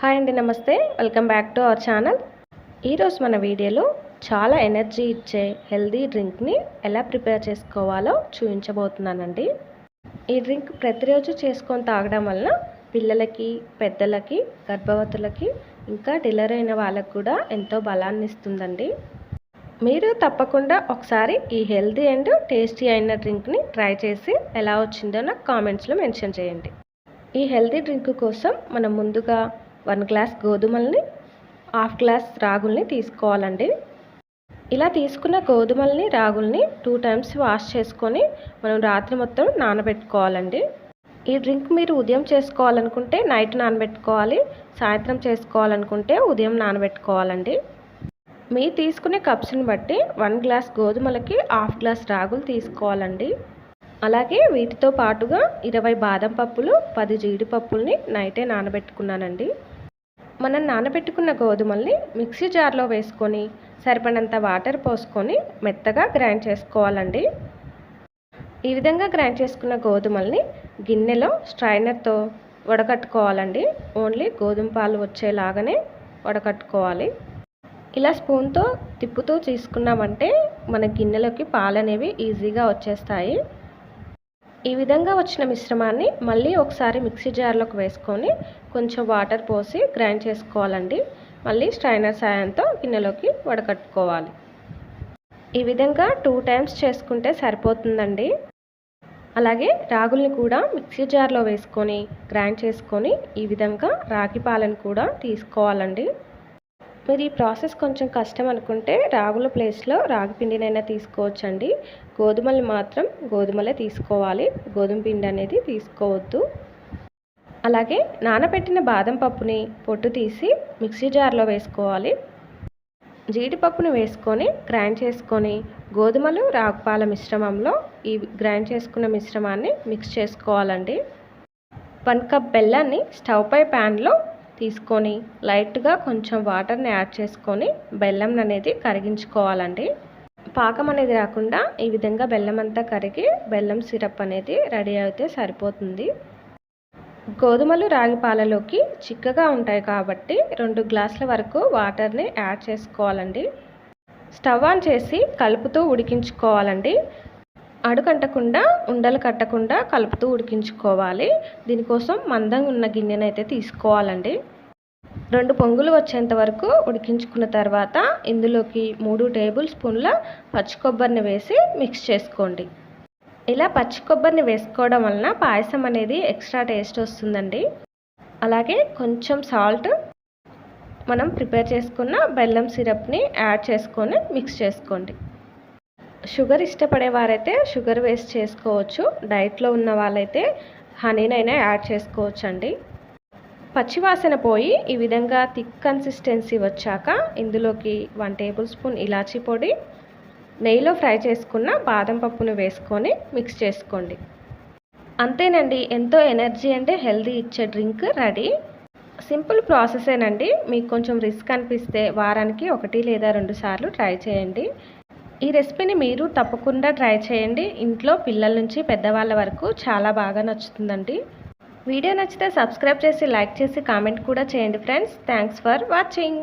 Hi అండి నమస్తే. Welcome back to our channel. ఈరోజు మన వీడియోలో చాలా ఎనర్జీ ఇచ్చే హెల్దీ డ్రింక్ని ఎలా ప్రిపేర్ చేసుకోవాలో చూపించబోతున్నానండి. ఈ డ్రింక్ ప్రతిరోజు చేసుకొని తాగడం వలన పిల్లలకి పెద్దలకి గర్భవతులకి ఇంకా డెలివరీ అయిన వాళ్ళకు కూడా ఎంతో బలాన్ని ఇస్తుందండి. మీరు తప్పకుండా ఒకసారి ఈ హెల్దీ అండ్ టేస్టీ అయిన డ్రింక్ని ట్రై చేసి ఎలా వచ్చిందో నాకు కామెంట్స్లో మెన్షన్ చేయండి. ఈ హెల్దీ డ్రింక్ కోసం మనం ముందుగా వన్ గ్లాస్ గోధుమల్ని హాఫ్ గ్లాస్ రాగుల్ని తీసుకోవాలండి. ఇలా తీసుకున్న గోధుమల్ని రాగుల్ని టూ టైమ్స్ వాష్ చేసుకొని మనం రాత్రి మొత్తం నానబెట్టుకోవాలండి. ఈ డ్రింక్ మీరు ఉదయం చేసుకోవాలనుకుంటే నైట్ నానబెట్టుకోవాలి సాయంత్రం చేసుకోవాలనుకుంటే ఉదయం నానబెట్టుకోవాలండి. మీరు తీసుకునే కప్స్ని బట్టి వన్ గ్లాస్ గోధుమలకి హాఫ్ గ్లాస్ రాగులు తీసుకోవాలండి. అలాగే వీటితో పాటుగా ఇరవై బాదం పప్పులు పది జీడిపప్పుల్ని నైటే నానబెట్టుకున్నానండి. మనం నానబెట్టుకున్న గోధుమల్ని మిక్సీ జార్లో వేసుకొని సరిపడంత వాటర్ పోసుకొని మెత్తగా గ్రైండ్ చేసుకోవాలండి. ఈ విధంగా గ్రైండ్ చేసుకున్న గోధుమల్ని గిన్నెలో స్ట్రైనర్తో వడకట్టుకోవాలండి. ఓన్లీ గోధుమ పాలు వచ్చేలాగానే వడకట్టుకోవాలి. ఇలా స్పూన్తో తిప్పుతూ తీసుకున్నామంటే మన గిన్నెలోకి పాలు అనేవి ఈజీగా వచ్చేస్తాయి. ఈ విధంగా వచ్చిన మిశ్రమాన్ని మళ్ళీ ఒకసారి మిక్సీ జార్లోకి వేసుకొని కొంచెం వాటర్ పోసి గ్రైండ్ చేసుకోవాలండి. మళ్ళీ స్ట్రైనర్ సాయంతో గిన్నెలోకి వడకట్టుకోవాలి. ఈ విధంగా టూ టైమ్స్ చేసుకుంటే సరిపోతుందండి. అలాగే రాగుల్ని కూడా మిక్సీ జార్లో వేసుకొని గ్రైండ్ చేసుకొని ఈ విధంగా రాగి పాలను కూడా తీసుకోవాలండి. మీరు ఈ ప్రాసెస్ కొంచెం కష్టం అనుకుంటే రాగుల ప్లేస్లో రాగి పిండినైనా తీసుకోవచ్చండి. గోధుమలు మాత్రం గోధుమలే తీసుకోవాలి. గోధుమ పిండి అనేది తీసుకోవద్దు. అలాగే నానబెట్టిన బాదం పప్పుని పొట్టు తీసి మిక్సీ జార్లో వేసుకోవాలి. జీడిపప్పును వేసుకొని గ్రైండ్ చేసుకొని గోధుమలు రాగుపాల మిశ్రమంలో ఈ గ్రైండ్ చేసుకున్న మిశ్రమాన్ని మిక్స్ చేసుకోవాలండి. వన్ కప్ బెల్లాన్ని స్టవ్ పై ప్యాన్లో తీసుకొని లైట్గా కొంచెం వాటర్ని యాడ్ చేసుకొని బెల్లం అనేది కరిగించుకోవాలండి. పాకం అనేది రాకుండా ఈ విధంగా బెల్లం అంతా కరిగి బెల్లం సిరప్ అనేది రెడీ అయితే సరిపోతుంది. గోధుమలు రాగి పాలలోకి చిక్కగా ఉంటాయి కాబట్టి రెండు గ్లాసుల వరకు వాటర్ని యాడ్ చేసుకోవాలండి. స్టవ్ ఆన్ చేసి కలుపుతూ ఉడికించుకోవాలండి. అడుగంటకుండా ఉండలు కట్టకుండా కలుపుతూ ఉడికించుకోవాలి. దీనికోసం మందంగా ఉన్న గిన్నెనైతే తీసుకోవాలండి. రెండు పొంగులు వచ్చేంత వరకు ఉడికించుకున్న తర్వాత ఇందులోకి మూడు టేబుల్ స్పూన్ల పచ్చి కొబ్బరిని వేసి మిక్స్ చేసుకోండి. ఇలా పచ్చి కొబ్బరిని వేసుకోవడం వలన పాయసం అనేది ఎక్స్ట్రా టేస్ట్ వస్తుందండి. అలాగే కొంచెం సాల్ట్ మనం ప్రిపేర్ చేసుకున్న బెల్లం సిరప్ని యాడ్ చేసుకొని మిక్స్ చేసుకోండి. షుగర్ ఇష్టపడే వారైతే షుగర్ వేస్ట్ చేసుకోవచ్చు. డైట్లో ఉన్న వాళ్ళైతే హనీనైనా యాడ్ చేసుకోవచ్చు అండి పచ్చివాసన పోయి ఈ విధంగా థిక్ కన్సిస్టెన్సీ వచ్చాక ఇందులోకి వన్ టేబుల్ స్పూన్ ఇలాచీ పొడి నెయ్యిలో ఫ్రై చేసుకున్న బాదం పప్పును వేసుకొని మిక్స్ చేసుకోండి. అంతేనండి ఎంతో ఎనర్జీ అంటే హెల్దీ ఇచ్చే డ్రింక్ రెడీ. సింపుల్ ప్రాసెసేనండి. మీకు కొంచెం రిస్క్ అనిపిస్తే వారానికి ఒకటి లేదా రెండు సార్లు ట్రై చేయండి. ఈ రెసిపీని మీరు తప్పకుండా ట్రై చేయండి. ఇంట్లో పిల్లల నుంచి పెద్దవాళ్ళ వరకు చాలా బాగా నచ్చుతుందండి. వీడియో నచ్చితే సబ్స్క్రైబ్ చేసి లైక్ చేసి కామెంట్ కూడా చేయండి ఫ్రెండ్స్. Thanks for watching.